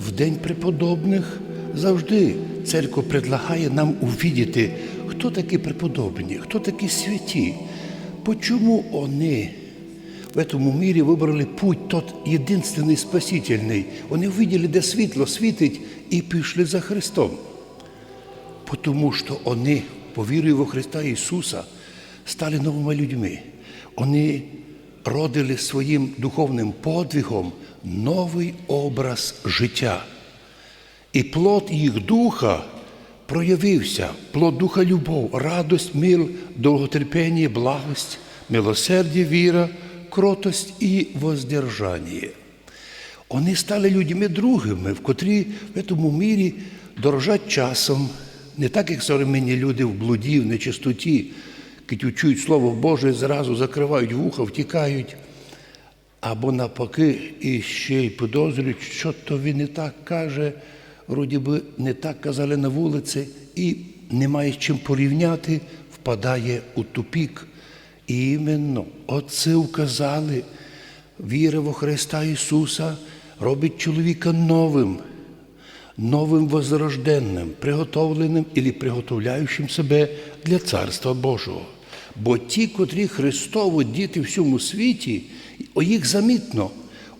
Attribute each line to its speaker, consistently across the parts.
Speaker 1: в День преподобних завжди церква предлагає нам увидіти, хто такі преподобні, хто такі святі, почему вони в этому мире вибрали путь тот єдинственний спасительний. Вони увидели, де світло світить, і пішли за Христом. Потому что они, повірою во Христа Ісуса, стали новими людьми. Вони родили своїм духовним подвигом новий образ життя. І плод їх духа проявився, плод духа любов, радость, мир, довготерпіння, благость, милосердя, віра, кротость і воздержання. Вони стали людьми другими, в котрі в цьому мірі дорожать часом, не так, як современні люди в блуді, в нечистоті, які чують Слово Боже, зразу закривають вуха, втікають, або навпаки, і ще й підозрюють, що то він не так каже, вроді би не так казали на вулиці, і немає з чим порівняти, впадає у тупік. І іменно отці вказали, віра во Христа Ісуса робить чоловіка новим, новим возрожденним, приготовленим і приготовляючим себе для Царства Божого. Бо ті, котрі Христово діти в всьому світі, їх замітно,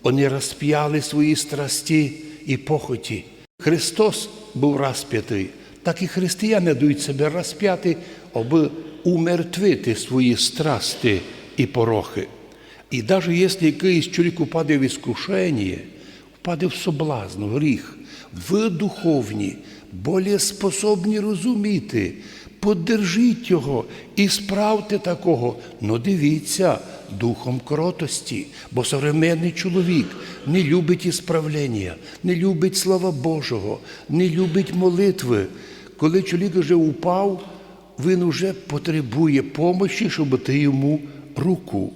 Speaker 1: вони розп'яли свої страсті і похоті. Христос був розп'ятий, так і християни дають себе розп'яти, аби умертвити свої страсти і порохи. І навіть якщо якийсь чоловік упаде в іскушення, впаде в соблазн, в гріх, ви духовні, более способні розуміти, подержіть його і справте такого. Ну дивіться духом кротості, бо современний чоловік не любить ісправлення, не любить слова Божого, не любить молитви. Коли чоловік вже упав, він уже потребує помощі, щоб ти йому руку.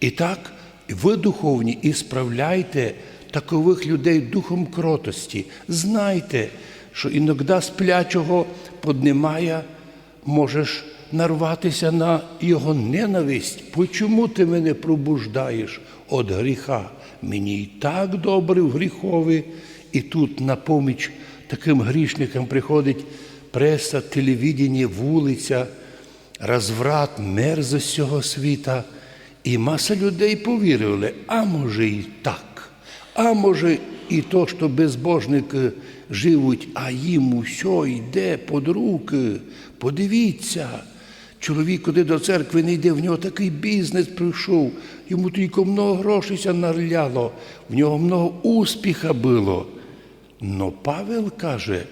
Speaker 1: І так, ви духовні, і справляйте такових людей духом кротості. Знайте, що іноді сплячого поднимає, можеш нарватися на його ненависть. Почому ти мене пробуждаєш від гріха? Мені і так добре в гріхові, і тут на поміч таким грішникам приходить преса, телевідення, вулиця, розврат, мерзость цього світа. І маса людей повірили, а може і так, а може і то, що безбожники живуть, а їм усе йде під руки. Подивіться, чоловік, куди до церкви не йде, в нього такий бізнес прийшов, йому тільки много грошей нарляло, в нього много успіха було. Но Павел каже,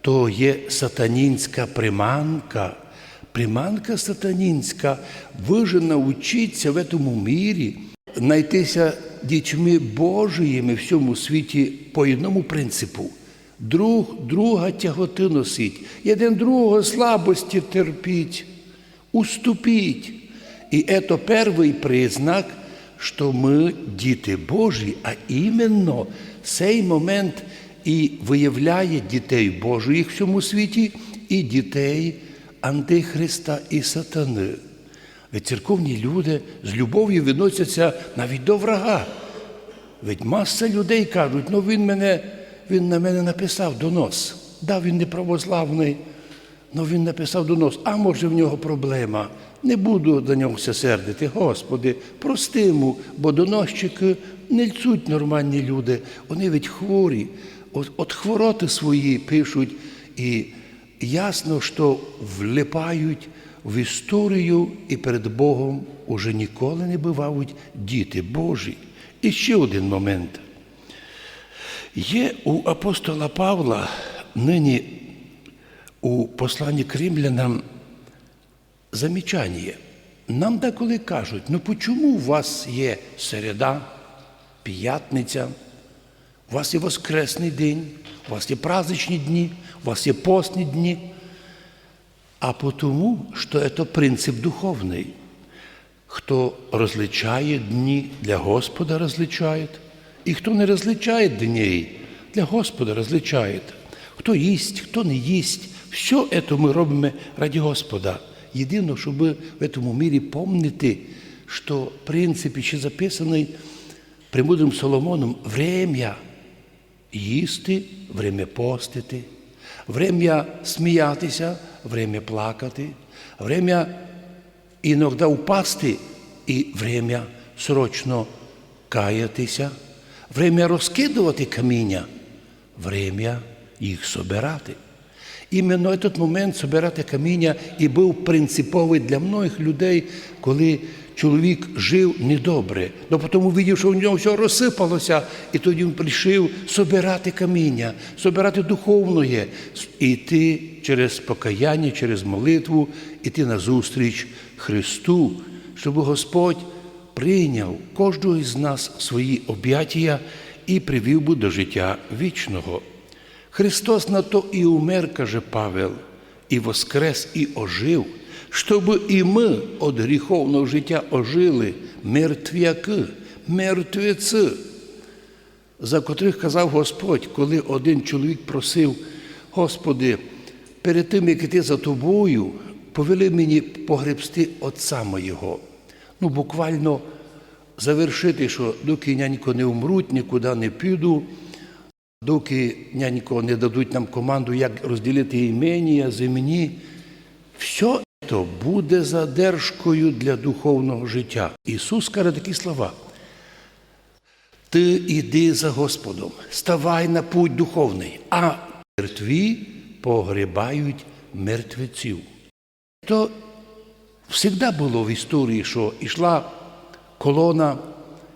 Speaker 1: то є сатанінська приманка. Приманка сатанінська, ви же в цьому мірі знайтися дітьми Божіїми в всьому світі по одному принципу. Друг друга тяготи носить, один другого слабості терпіть, уступіть. І це перший признак, що ми діти Божі, а іменно цей момент і виявляє дітей Божих в всьому світі і дітей Антихриста і сатани. Ведь церковні люди з любов'ю відносяться навіть до врага. Ведь маса людей кажуть, ну він мене, він на мене написав донос. Да, він не православний, але він написав донос. А може в нього проблема. Не буду до нього все сердити. Господи, прости йому, бо доносчики не льцуть нормальні люди. Вони ведь хворі. От, от хвороти свої пишуть і ясно, що влипають в історію і перед Богом уже ніколи не бувають діти Божі. І ще один момент. Є у апостола Павла нині у посланні к римлянам замічання. Нам деколи кажуть, ну чому у вас є середа, п'ятниця, у вас є Воскресний день, у вас є праздничні дні, у вас є постні дні. А потому, що це принцип духовний. Хто розличає дні, для Господа розличає, і хто не розличає дней, для Господа розличає. Хто їсть, хто не їсть, все це ми робимо раді Господа. Єдине, щоб в цьому мірі помнити, що в принципі ще записаний премудрим Соломоном время їсти, время постити, время сміятися, время плакати, время іноді впасти і время срочно каятися, время розкидувати каміння, время їх собирати. Іменно этот момент собирати каміння і був принциповий для многих людей, коли чоловік жив недобре. Ну, потім увидів, що у нього все розсипалося, і тоді він прийшов собирати каміння, собирати духовне, іти через покаяння, через молитву, іти назустріч Христу, щоб Господь прийняв кожного із нас в свої об'яття і привів би до життя вічного. Христос на то і умер, каже Павел, і воскрес, і ожив, щоб і ми від гріховного життя ожили, мертвяки, мертвеці, за котрих казав Господь, коли один чоловік просив, Господи, перед тим, як іти за тобою, повели мені погребсти отця моєго. Ну, буквально завершити, що доки нянько не умруть, нікуди не піду, доки нянько не дадуть нам команду, як розділити імення, земні, все це буде задержкою для духовного життя. Ісус каже такі слова. Ти іди за Господом, ставай на путь духовний, а мертві погребають мертвеців. То завжди було в історії, що йшла колона,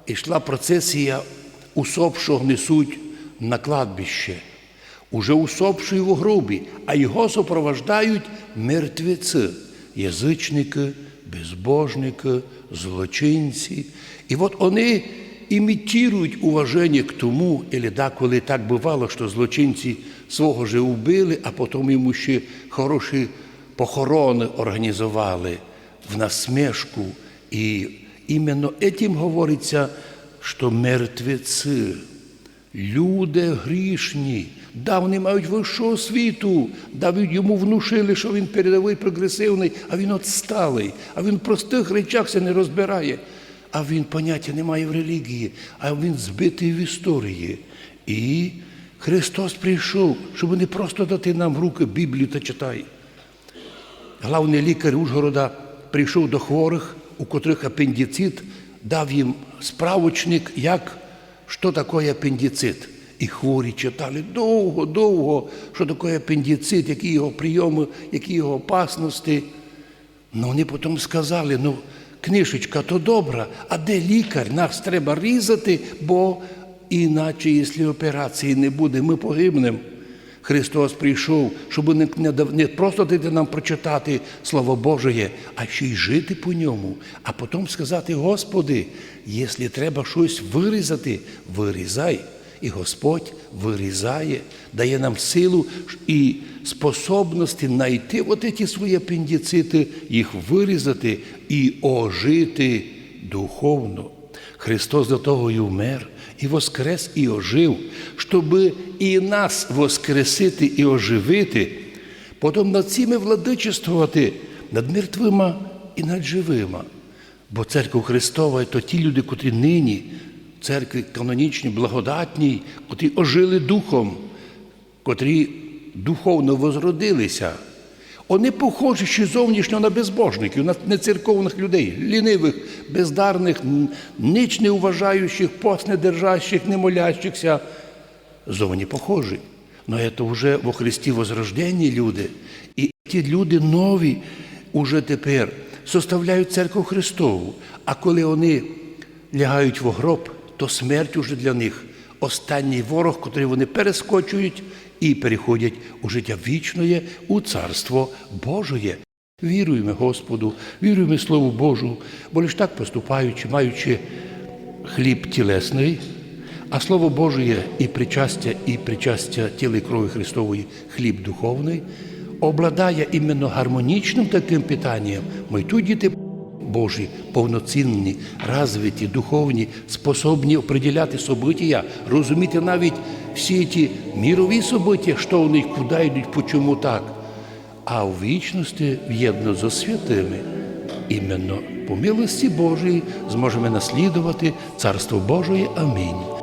Speaker 1: йшла процесія, усопшого несуть на кладбище, уже усопший в гробі, а його супровождають мертвеці, язичники, безбожники, злочинці. І от вони імітують уваження к тому, і коли так бувало, що злочинці свого же вбили, а потім йому ще хороші похорони організували в насмешку. І іменно этим говориться, що мертвеці, люди грішні, да, вони мають вищу освіту, да, йому внушили, що він передовий, прогресивний, а він отсталий, а він в простих речах це не розбирає. А він поняття не має в релігії, а він збитий в історії. І Христос прийшов, щоб не просто дати нам в руки Біблію та читай. Главний лікар Ужгорода прийшов до хворих, у котрих апендицит, дав їм справочник, як, що таке апендицит. І хворі читали довго, довго, що таке апендицит, які його прийоми, які його опасності. Ну вони потім сказали, ну, книжечка то добра, а де лікар? Нас треба різати, бо іначе, якщо операції не буде, ми погибнемо. Христос прийшов, щоб не, не, не просто дати нам прочитати Слово Божє, а ще й жити по ньому, а потім сказати, Господи, якщо треба щось вирізати, вирізай. І Господь вирізає, дає нам силу і способності знайти от ці свої апендицити, їх вирізати і ожити духовно. Христос до того і вмер, і воскрес, і ожив, щоб і нас воскресити і оживити, потім над цими владичествувати, над мертвими і над живими. Бо церква Христова то ті люди, котрі нині церкві канонічній, благодатній, котрі ожили духом, котрі духовно возродилися. Вони похожі ще зовнішньо на безбожників, на нецерковних людей, лінивих, бездарних, ніч не уважаючих, пост не держащих, не молящихся. Зовні похожі. Но це вже во Христі возрождені люди. І ті люди нові уже тепер составляють церкву Христову. А коли вони лягають в гроб, то смерть уже для них останній ворог, котрий вони перескочують і переходять у життя вічне, у Царство Божоє. Віруємо Господу, віруємо Слову Божу, бо лиш так поступаючи, маючи хліб тілесний, а Слово Божє і причастя, і причастя тіла і крові Христової, хліб духовний, обладає іменно гармонічним таким питанням. Ми тут діти Божі, повноцінні, розвиті, духовні, способні определяти события, розуміти навіть всі ті мірові события, що вони, куди йдуть, почому так. А в вічності в'єдно зо святими, іменно по милості Божої зможемо наслідувати Царство Божої. Амінь.